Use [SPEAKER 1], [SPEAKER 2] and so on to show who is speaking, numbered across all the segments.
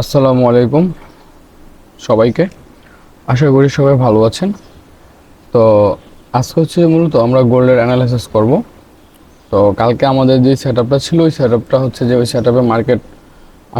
[SPEAKER 1] আসসালামু আলাইকুম সবাইকে। আশা করি সবাই ভালো আছেন। তো আজকে হচ্ছে মূলত আমরা গোল্ডের অ্যানালাইসিস করব। তো কালকে আমাদের যে সেট আপটা ছিল, ওই সেট আপটা হচ্ছে যে ওই সেট আপে মার্কেট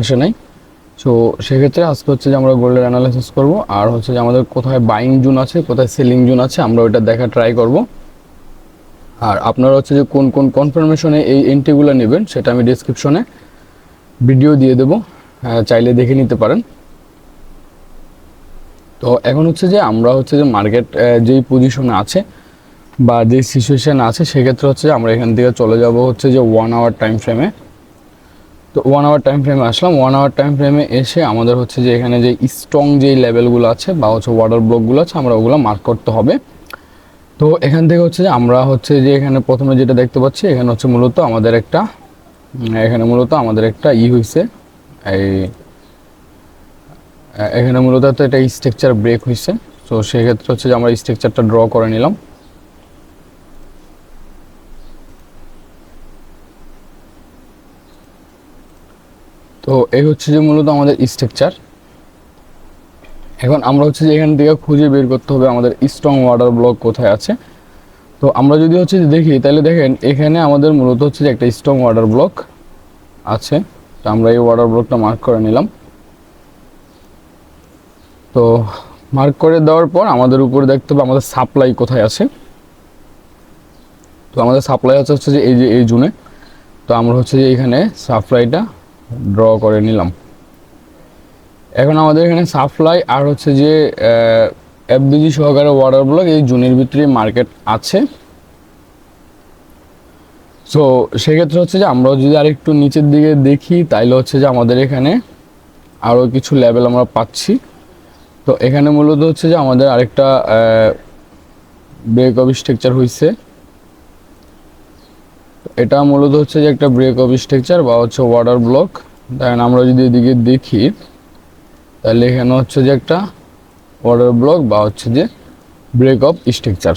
[SPEAKER 1] আসে নাই। সো সেক্ষেত্রে আজকে হচ্ছে যে আমরা গোল্ডের অ্যানালাইসিস করব। আর হচ্ছে যে আমাদের কোথায় বাইং জোন আছে, কোথায় সেলিং জোন আছে, আমরা ওইটা দেখা ট্রাই করব। আর আপনারা হচ্ছে যে কোন কোন কনফার্মেশনে এই এন্ট্রিগুলো নেবেন, সেটা আমি ডিসক্রিপশনে ভিডিও দিয়ে দেবো। চাইলে দেখে নিতে পারেন। তো এখন হচ্ছে যে আমরা হচ্ছে যে মার্কেট যেই পজিশনে আছে বা যেই সিচুয়েশন আছে, সেক্ষেত্রে হচ্ছে যে আমরা এখান থেকে চলে যাব হচ্ছে যে ওয়ান আওয়ার টাইম ফ্রেমে তো ওয়ান আওয়ার টাইম ফ্রেমে আসলাম। ওয়ান আওয়ার টাইম ফ্রেমে এসে আমাদের হচ্ছে যে এখানে যে স্ট্রং যেই লেভেলগুলো আছে বা হচ্ছে ওয়াটার ব্লকগুলো আছে, আমরা ওগুলো মার্ক করতে হবে। তো এখান থেকে হচ্ছে যে আমরা হচ্ছে যে এখানে প্রথমে যেটা দেখতে পাচ্ছি, এখানে হচ্ছে মূলত আমাদের একটা এখানে মূলত আমাদের একটা ই হয়েছে এই এখানে মূলত তো এটা স্ট্রাকচার ব্রেক হয়েছে তো সেক্ষেত্রে হচ্ছে যে আমরা স্ট্রাকচারটা ড্র করে নিলাম। তো এই হচ্ছে যে মূলত আমাদের স্ট্রাকচার এখন আমরা হচ্ছে যে এখান থেকে খুঁজে বের করতে হবে আমাদের স্ট্রং ওয়াটার ব্লক কোথায় আছে। তো আমরা যদি হচ্ছে দেখি, তাহলে দেখেন এখানে আমাদের মূলত হচ্ছে যে একটা স্ট্রং ওয়াটার ব্লক আছে। তো আমরা এই ওয়াটার ব্লকটা মার্ক করে নিলাম। তো মার্ক করে দেওয়ার পর আমাদের উপরে দেখতে হবে আমাদের সাপ্লাই কোথায় আছে। তো আমাদের সাপ্লাই আছে হচ্ছে যে এই যে এই জুনে তো আমরা হচ্ছে যে এখানে সাপ্লাইটা ড্র করে নিলাম। এখন আমাদের এখানে সাপ্লাই আর হচ্ছে যে এফবিজি সহকারে ওয়াটার ব্লক এই জুনের ভিতরে মার্কেট আছে। সো সেক্ষেত্রে হচ্ছে যে আমরা যদি আরেকটু নিচের দিকে দেখি, তাইলে হচ্ছে যে আমাদের এখানে আরও কিছু লেভেল আমরা পাচ্ছি। তো এখানে মূলত হচ্ছে যে আমাদের আরেকটা ব্রেক অফ স্ট্রাকচার হয়েছে এটা মূলত হচ্ছে যে একটা ব্রেক অফ স্ট্রাকচার বা হচ্ছে ওয়াটার ব্লক দেখেন আমরা যদি এদিকে দেখি তাহলে এখানে হচ্ছে যে একটা ওয়াটার ব্লক বা হচ্ছে যে ব্রেক অফ স্ট্রাকচার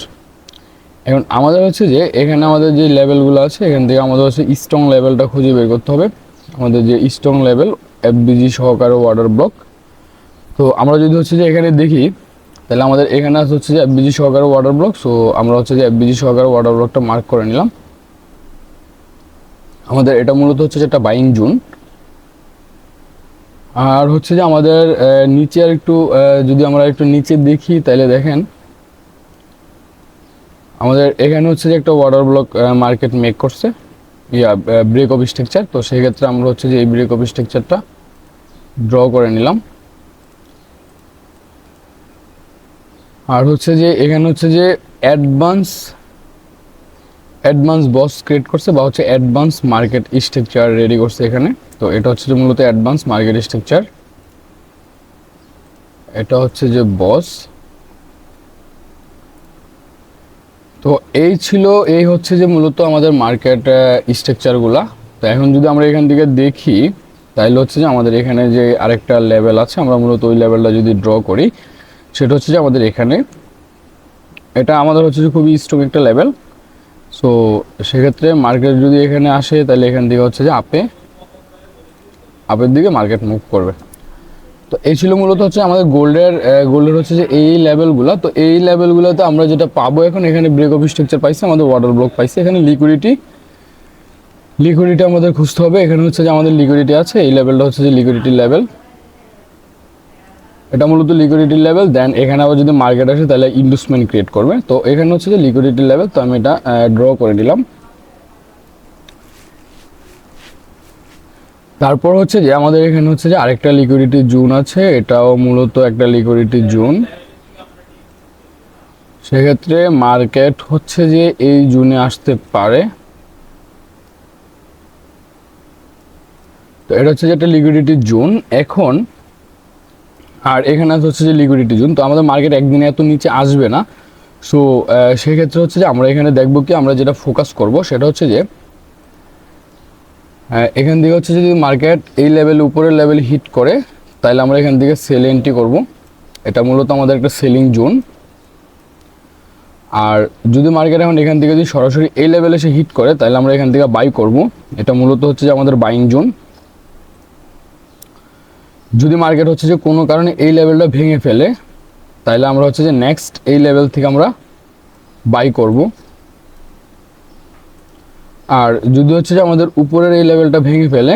[SPEAKER 1] এখন আমাদের হচ্ছে যে এখানে আমাদের যে লেভেলগুলো আছে, এখান থেকে আমাদের হচ্ছে স্ট্রং লেভেলটা খুঁজে বের করতে হবে। আমাদের যে স্ট্রং লেভেল এফবিজি সহকারে ওয়াটার ব্লক তো আমরা যদি হচ্ছে যে এখানে দেখি, তাহলে আমাদের এখানে হচ্ছে যে এফবিজি সহকারে ওয়াটার ব্লক সো আমরা হচ্ছে যে এফবিজি সহকারে ওয়াটার ব্লকটা মার্ক করে নিলাম। আমাদের এটা মূলত হচ্ছে যে একটা বাইং জুন আর হচ্ছে যে আমাদের নিচে আর একটু যদি আমরা একটু নিচে দেখি, তাহলে দেখেন আমাদের এখানে হচ্ছে যে একটা ওয়াটার ব্লক মার্কেট মেক করছে। ইয়া ব্রেক অফ স্ট্রাকচার তো সেক্ষেত্রে আমরা হচ্ছে যে এই ব্রেক অফ স্ট্রাকচারটা ড্র করে নিলাম। আর হচ্ছে যে এখানে হচ্ছে যে অ্যাডভান্স অ্যাডভান্স বস ক্রিয়েট করছে বা হচ্ছে অ্যাডভান্স মার্কেট স্ট্রাকচার রেডি করছে এখানে। তো এটা হচ্ছে যে মূলত অ্যাডভান্স মার্কেট স্ট্রাকচার এটা হচ্ছে যে বস তো এই ছিল, এই হচ্ছে যে মূলত আমাদের মার্কেট স্ট্রাকচারগুলা তো এখন যদি আমরা এখান থেকে দেখি তাহলে হচ্ছে যে আমাদের এখানে যে আরেকটা লেভেল আছে, আমরা মূলত ওই লেভেলটা যদি ড্র করি, সেটা হচ্ছে যে আমাদের এখানে, এটা আমাদের হচ্ছে যে খুবই স্ট্রং একটা লেভেল সো সেক্ষেত্রে মার্কেট যদি এখানে আসে তাহলে এখান থেকে হচ্ছে যে আপে আপের দিকে মার্কেট মুভ করবে। তো এই ছিল মূলত হচ্ছে আমাদের গোল্ডের গোল্ডের হচ্ছে যে এই লেভেলগুলো। তো এই লেভেলগুলোতে আমরা যেটা পাবো এখন, এখানে ব্রেক অফ স্ট্রাকচার পাইছি, আমাদের ওয়াটার ব্লক পাইছি। এখানে লিকুইডিটি লিকুইডিটি আমাদের খুঁজতে হবে। এখানে হচ্ছে যে আমাদের লিকুইডিটি আছে, এই লেভেলটা হচ্ছে যে লিকুইডিটি লেভেল এটা মূলত লিকুইডিটি লেভেল দেন এখানে আবার যদি মার্কেট আসে, তাহলে ইনভেস্টমেন্ট ক্রিয়েট করবে। তো এখানে হচ্ছে যে লিকুইডিটি লেভেল তো আমি এটা ড্র করে নিলাম। তারপর হচ্ছে যে আমাদের এখানে হচ্ছে যে আরেকটা লিকুইডিটি জোন আছে, এটাও মূলত একটা লিকুইডিটি জোন সেক্ষেত্রে মার্কেট হচ্ছে যে এই জুনে আসতে পারে। তো এটা হচ্ছে যে একটা লিকুইডিটি জোন এখন, আর এখানে হচ্ছে যে লিকুইডিটি জোন তো আমাদের মার্কেট একদিনে এত নিচে আসবে না। সো সেক্ষেত্রে হচ্ছে যে আমরা এখানে দেখব কি আমরা যেটা ফোকাস করব সেটা হচ্ছে যে এখান থেকে হচ্ছে যদি মার্কেট এই লেভেল উপরের লেভেল হিট করে, তাহলে আমরা এখান থেকে সেল এন্ট্রি করব। এটা মূলত আমাদের একটা সেলিং জোন আর যদি মার্কেট এখন এখান থেকে যদি সরাসরি এই লেভেলে এসে হিট করে, তাহলে আমরা এখান থেকে বাই করব। এটা মূলত হচ্ছে যে আমাদের বাইং জোন যদি মার্কেট হচ্ছে যে কোনো কারণে এই লেভেলটা ভেঙে ফেলে, তাহলে আমরা হচ্ছে যে নেক্সট এই লেভেল থেকে আমরা বাই করব। আর যদি হচ্ছে যে আমাদের উপরের এই লেভেলটা ভেঙে ফেলে,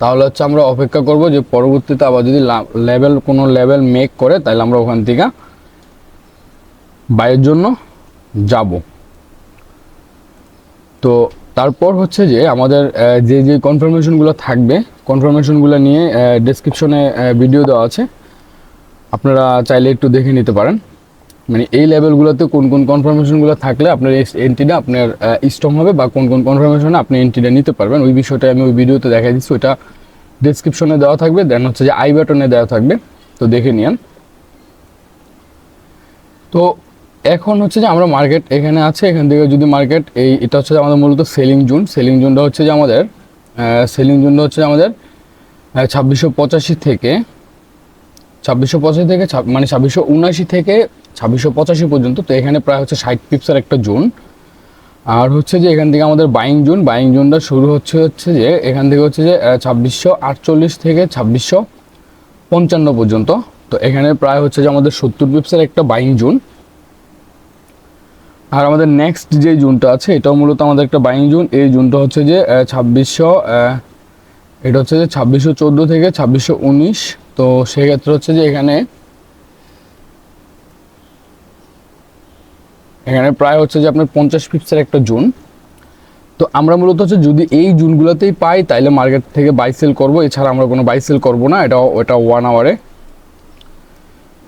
[SPEAKER 1] তাহলে হচ্ছে আমরা অপেক্ষা করব যে পরবর্তীতে আবার যদি লেভেল কোনো লেভেল মেক করে, তাহলে আমরা ওখান থেকে বাইয়ের জন্য যাব। তো তারপর হচ্ছে যে আমাদের যে যে কনফার্মেশনগুলো থাকবে কনফার্মেশনগুলো নিয়ে ডেসক্রিপশনে ভিডিও দেওয়া আছে। আপনারা চাইলে একটু দেখে নিতে পারেন। মানে এই লেভেলগুলোতে কোন কোন কনফার্মেশনগুলো থাকলে আপনার এন্ট্রিটা আপনার স্ট্রং হবে বা কোন কোন কনফার্মেশনে আপনি এন্ট্রিটা নিতে পারবেন। ওই বিষয়টা আমি ওই ভিডিওতে দেখাই দিচ্ছি, ওইটা ডেসক্রিপশনে দেওয়া থাকবে। দেন হচ্ছে যে আই বাটনে দেওয়া থাকবে। তো দেখে নিন তো এখন হচ্ছে যে আমরা মার্কেট এখানে আছে, এখান থেকে যদি মার্কেট এই, এটা হচ্ছে আমাদের মূলত সেলিং জোন সেলিং জোনটা হচ্ছে যে আমাদের সেলিং জোনটা হচ্ছে আমাদের ছাব্বিশশো পঁচাশি থেকে, ছাব্বিশশো পঁচাশি থেকে মানে ছাব্বিশশো উনআশি থেকে ছাব্বিশশো পঁচাশি পর্যন্ত, তো এখানে প্রায় হচ্ছে ষাট পিপসের একটা জোন। আর হচ্ছে যে এখান থেকে আমাদের বাইং জোন বাইং জোনটা শুরু হচ্ছে হচ্ছে যে, এখান থেকে হচ্ছে যে ছাব্বিশশো আটচল্লিশ থেকে ছাব্বিশশো পঞ্চান্ন পর্যন্ত। তো এখানে প্রায় হচ্ছে যে আমাদের সত্তর পিপসের একটা বাইং জোন। আর আমাদের নেক্সট যে জুনটা আছে, এটাও মূলত আমাদের একটা বাইং জুন। এই জুনটা হচ্ছে যে ছাব্বিশশো এটা হচ্ছে যে ছাব্বিশশো চোদ্দ থেকে ছাব্বিশশো উনিশ। তো সেক্ষেত্রে হচ্ছে যে এখানে এখানে প্রায় হচ্ছে যে আপনার পঞ্চাশ পিপসের একটা জুন। তো আমরা মূলত হচ্ছে যদি এই জুনগুলোতেই পাই, তাইলে মার্কেট থেকে বাই সেল করব। এছাড়া আমরা কোনো বাই সেল করব না এটা এটা ওয়ান আওয়ারে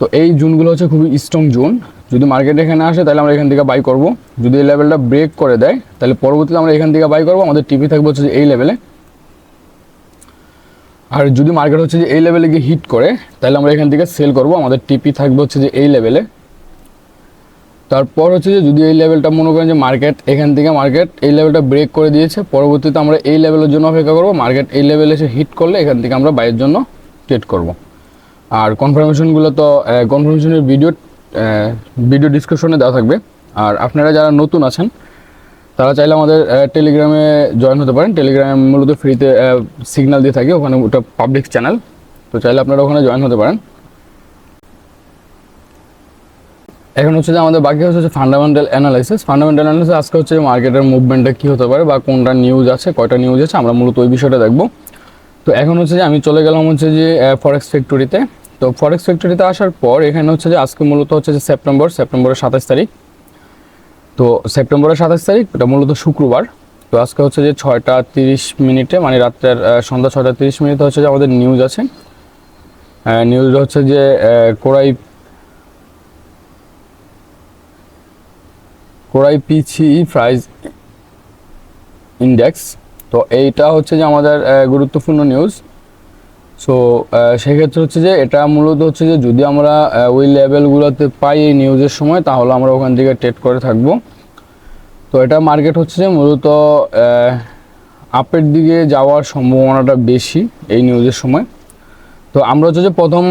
[SPEAKER 1] তো এই জুনগুলো হচ্ছে খুবই স্ট্রং জুন। যদি মার্কেট এখানে আসে তাহলে আমরা এখান থেকে বাই করব। যদি এই লেভেলটা ব্রেক করে দেয় তাহলে পরবর্তীতে আমরা এখান থেকে বাই করব। আমাদের টিপি থাকবে হচ্ছে যে এই লেভেলে আর যদি মার্কেট হচ্ছে যে এই লেভেলে গিয়ে হিট করে তাহলে আমরা এখান থেকে সেল করব। আমাদের টিপি থাকবে হচ্ছে যে এই লেভেলে তারপর হচ্ছে যে যদি এই লেভেলটা মনে করেন যে মার্কেট এখান থেকে মার্কেট এই লেভেলটা ব্রেক করে দিয়েছে। পরবর্তীতে আমরা এই লেভেলের জন্য অপেক্ষা করব। মার্কেট এই লেভেলে এসে হিট করলে এখান থেকে আমরা বাইয়ের জন্য ট্রেড করব। আর কনফার্মেশনগুলো তো কনফার্মেশনের ভিডিও ভিডিও ডিসক্রিপশনে দেওয়া থাকবে। আর আপনারা যারা নতুন আছেন, তারা চাইলে আমাদের টেলিগ্রামে জয়েন হতে পারেন। টেলিগ্রামে মূলত ফ্রিতে সিগন্যাল দিয়ে থাকে। ওখানে ওটা পাবলিক চ্যানেল তো চাইলে আপনারা ওখানে জয়েন হতে পারেন। এখন হচ্ছে যে আমাদের বাকি হচ্ছে ফান্ডামেন্টাল অ্যানালাইসিস ফান্ডামেন্টাল অ্যানালাইসিস আজকে হচ্ছে মার্কেটের মুভমেন্টটা কী হতে পারে বা কোনটা নিউজ আছে, কয়টা নিউজ আছে, আমরা মূলত ওই বিষয়টা দেখব। তো এখন হচ্ছে যে আমি চলে গেলাম হচ্ছে যে ফরেক্স ফ্যাক্টরিতে তো ফরেক্স ফ্যাক্টরিতে আসার পর এখানে হচ্ছে যে আজকে মূলত হচ্ছে যে সেপ্টেম্বর সেপ্টেম্বরের সাতাশ তারিখ। তো সেপ্টেম্বরের সাতাশ তারিখ, এটা মূলত শুক্রবার। তো আজকে হচ্ছে যে ছয়টা তিরিশ মিনিটে মানে রাত্রের সন্ধ্যা ছয়টা তিরিশ মিনিটে হচ্ছে যে আমাদের নিউজ আছে। নিউজ হচ্ছে যে কোরাই কোরাই পিছি প্রাইস ইন্ডেক্স। তো এইটা হচ্ছে যে আমাদের গুরুত্বপূর্ণ নিউজ সো সেক্ষেত্রে হচ্ছে যে এটা মূলত হচ্ছে যে যদি আমরা ওই লেভেলগুলোতে পাই এই নিউজের সময়, তাহলে আমরা ওখান থেকে ট্রেড করে থাকব। তো এটা মার্কেট হচ্ছে যে মূলত আপের দিকে যাওয়ার সম্ভাবনাটা বেশি এই নিউজের সময়। তো আমরা হচ্ছে যে প্রথম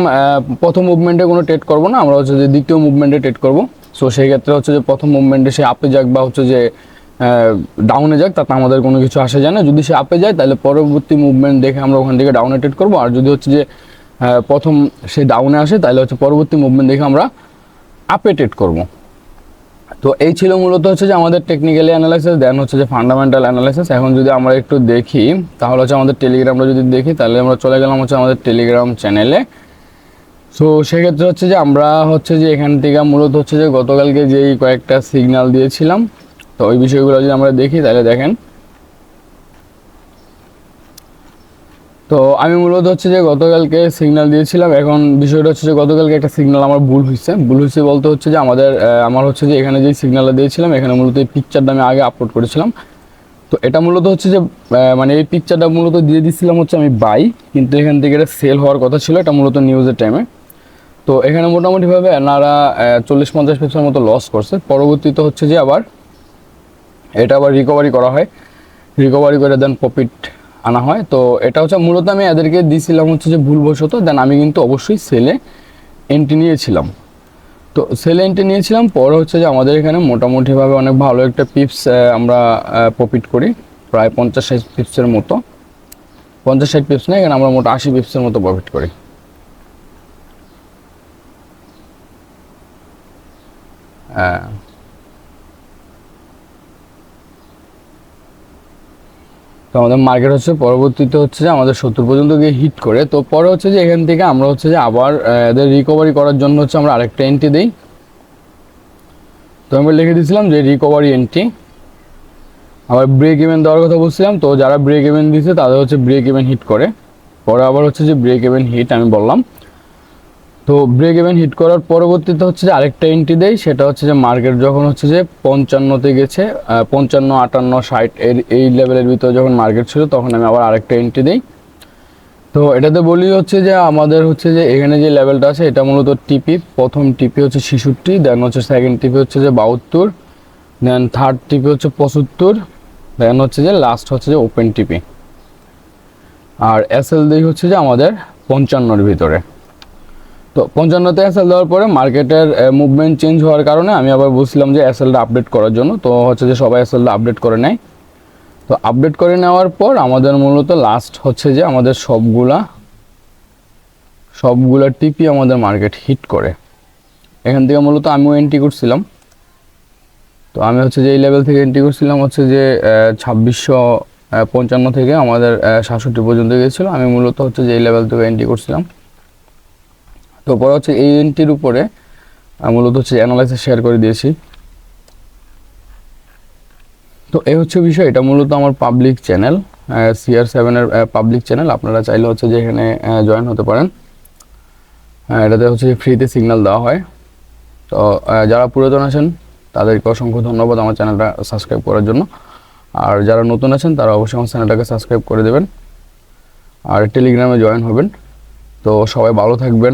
[SPEAKER 1] প্রথম মুভমেন্টে কোনো ট্রেড করব না, আমরা হচ্ছে যে দ্বিতীয় মুভমেন্টে ট্রেড করব। সো সেই ক্ষেত্রে হচ্ছে যে প্রথম মুভমেন্টে সে আপে যাক বা হচ্ছে যে ডাউনে যাক, তাতে আমাদের কোনো কিছু আসে যায় না। যদি সে আপে যায়, তাহলে পরবর্তী মুভমেন্ট দেখে আমরা ওখান থেকে ডাউনে ট্রেড করব। আর যদি হচ্ছে যে প্রথম সে ডাউনে আসে, তাহলে হচ্ছে পরবর্তী মুভমেন্ট দেখে আমরা আপে ট্রেড করব। তো এই ছিল মূলত হচ্ছে যে আমাদের টেকনিক্যালি অ্যানালাইসিস দেন হচ্ছে যে ফান্ডামেন্টাল অ্যানালাইসিস এখন যদি আমরা একটু দেখি, তাহলে হচ্ছে আমাদের টেলিগ্রামটা যদি দেখি, তাহলে আমরা চলে গেলাম হচ্ছে আমাদের টেলিগ্রাম চ্যানেলে সো সেক্ষেত্রে হচ্ছে যে আমরা হচ্ছে যে এখান থেকে মূলত হচ্ছে যে গতকালকে যেই কয়েকটা সিগনাল দিয়েছিলাম, তো ওই বিষয়গুলো যদি আমরা দেখি তাহলে দেখেন। তো আমি মূলত হচ্ছে যে গতকালকে সিগনাল দিয়েছিলাম, এখন বিষয়টা হচ্ছে যে গতকালকে একটা সিগনাল আমার ভুল হয়েছে। ভুল হয়েছে বলতে হচ্ছে যে আমাদের আমার হচ্ছে যে এখানে যে সিগন্যালটা দিয়েছিলাম, এখানে মূলত এই পিকচারটা আমি আগে আপলোড করেছিলাম। তো এটা মূলত হচ্ছে যে মানে এই পিকচারটা মূলত দিয়ে দিচ্ছিলাম হচ্ছে আমি বাই কিন্তু এখান থেকে এটা সেল হওয়ার কথা ছিল, এটা মূলত নিউজের টাইমে তো এখানে মোটামুটিভাবে এনারা চল্লিশ পঞ্চাশ পিপসের মতো লস করছে। পরবর্তীতে হচ্ছে যে আবার এটা আবার রিকভারি করা হয়। রিকভারি করে দেন প্রফিট আনা হয়। তো এটা হচ্ছে মূলত আমি এদেরকে দিয়েছিলাম হচ্ছে যে ভুলবশত দেন আমি কিন্তু অবশ্যই সেলে এন্ট্রি নিয়েছিলাম। তো সেলে এন্ট্রি নিয়েছিলাম, পরে হচ্ছে যে আমাদের এখানে মোটামুটিভাবে অনেক ভালো একটা পিপস আমরা প্রফিট করি। প্রায় পঞ্চাশ ষাট পিপসের মতো। পঞ্চাশ ষাট পিপস না, এখানে আমরা মোটা আশি পিপসের মতো প্রফিট করি। তো আমাদের মার্কেট হচ্ছে, পরবর্তীতে হচ্ছে যে আমাদের সত্তর পর্যন্ত গিয়ে হিট করে। তো পরে হচ্ছে যে এখান থেকে আমরা হচ্ছে যে আবার এদের রিকভারি করার জন্য হচ্ছে আমরা আরেকটা এন্ট্রি দিই। তো আমি লিখে দিয়েছিলাম যে রিকভারি এন্ট্রি আবার ব্রেক ইভেন দেওয়ার কথা বলছিলাম, তো যারা ব্রেক ইভেন দিছে তাদের হচ্ছে ব্রেক ইভেন হিট করে। পরে আবার হচ্ছে যে ব্রেক ইভেন হিট আমি বললাম। তো ব্রেক ইভেন হিট করার পরবর্তীতে হচ্ছে যে আরেকটা এন্ট্রি দেয় সেটা হচ্ছে যে মার্কেট যখন হচ্ছে যে পঞ্চান্নতে গেছে পঞ্চান্ন, আটান্ন, ষাট, এর, এই লেভেলের ভিতরে যখন মার্কেট ছিল, তখন আমি আবার আরেকটা এন্ট্রি দিই। তো এটাতে বলি হচ্ছে যে আমাদের হচ্ছে যে এখানে যে লেভেলটা আছে, এটা মূলত টিপি প্রথম টিপি হচ্ছে ছিষট্টি দেন হচ্ছে সেকেন্ড টিপি হচ্ছে যে বাহাত্তর দেন থার্ড টিপি হচ্ছে পঁচাত্তর দেন হচ্ছে যে লাস্ট হচ্ছে যে ওপেন টিপি আর এসএল দেই হচ্ছে যে আমাদের পঞ্চান্নর ভিতরে। তো পঞ্চান্নতে এসএল দেওয়ার পরে মার্কেটের মুভমেন্ট চেঞ্জ হওয়ার কারণে আমি আবার বলছিলাম যে এসএলটা আপডেট করার জন্য। তো হচ্ছে যে সবাই এসএলটা আপডেট করে নেয়। তো আপডেট করে নেওয়ার পর আমাদের মূলত লাস্ট হচ্ছে যে আমাদের সবগুলা সবগুলা টিপি আমাদের মার্কেট হিট করে। এখান থেকে মূলত আমিও এন্ট্রি করছিলাম। তো আমি হচ্ছে যে এই লেভেল থেকে এন্ট্রি করছিলাম হচ্ছে যে ছাব্বিশশো পঞ্চান্ন থেকে আমাদের সাতষট্টি পর্যন্ত গিয়েছিল। আমি মূলত হচ্ছে যে এই লেভেল থেকে এন্ট্রি করছিলাম। তো পরে হচ্ছে এই এন্ট্রির উপরে মূলত হচ্ছে অ্যানালাইসিস শেয়ার করে দিয়েছি। তো এই হচ্ছে বিষয়, এটা মূলত আমার পাবলিক চ্যানেল সিআর সেভেনের পাবলিক চ্যানেল আপনারা চাইলে হচ্ছে যে এখানে জয়েন হতে পারেন। এটাতে হচ্ছে ফ্রিতে সিগন্যাল দেওয়া হয়। তো যারা পুরাতন আছেন, তাদেরকে অসংখ্য ধন্যবাদ আমার চ্যানেলটা সাবস্ক্রাইব করার জন্য। আর যারা নতুন আছেন, তারা অবশ্যই আমার চ্যানেলটাকে সাবস্ক্রাইব করে দেবেন। আর টেলিগ্রামে জয়েন হবেন। তো সবাই ভালো থাকবেন।